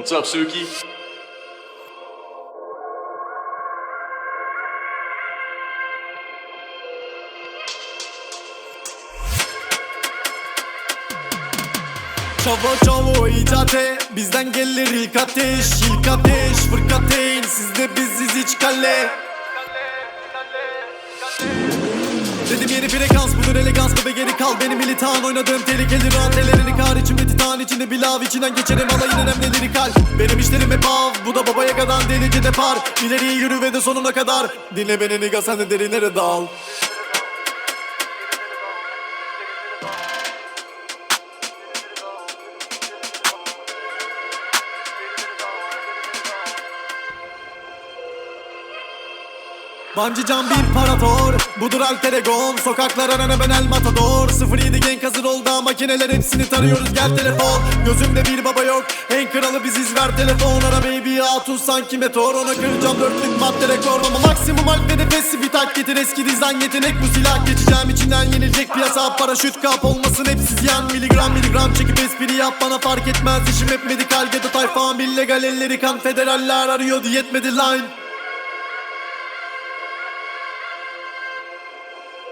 What's up, Suki? Çavo çavo icate Bizden gelir ilk ateş ilk ateş Fırkateyn sizde biziz hiç kale Dedim yeni frekans budur elegans bebe geri kal. Benim militan oynadığım tehlikeli rahat ellerini kar içimde titan içinde bir lav içinden geçerim. Alayın önemlileri kal Benim işlerim hep av bu da babaya kadar delice depar İleriye yürü ve de sonuna kadar. Dinle beni niga sen de derinlere dal Bancı can bir imparator Budur alter egon Sokaklar arana ben el matador. 07 genk hazır oldu makineler hepsini tarıyoruz. Gel telefon Gözümde bir baba yok. En kralı biziz ver telefon. Ara baby hatun sanki meteor. Ona kıracağım dörtlük madde rekor. Ama maksimum alp ve nefesi bir tak getir. Eski dizayn yetenek bu silah. Geçeceğim içinden yenilecek piyasa. Paraşüt kap olmasın hepsi ziyan. Miligram miligram çekip espri yap Bana fark etmez. İşim hep medikal Ghetto tayfam illegal elleri kan Federaller arıyordu yetmedi line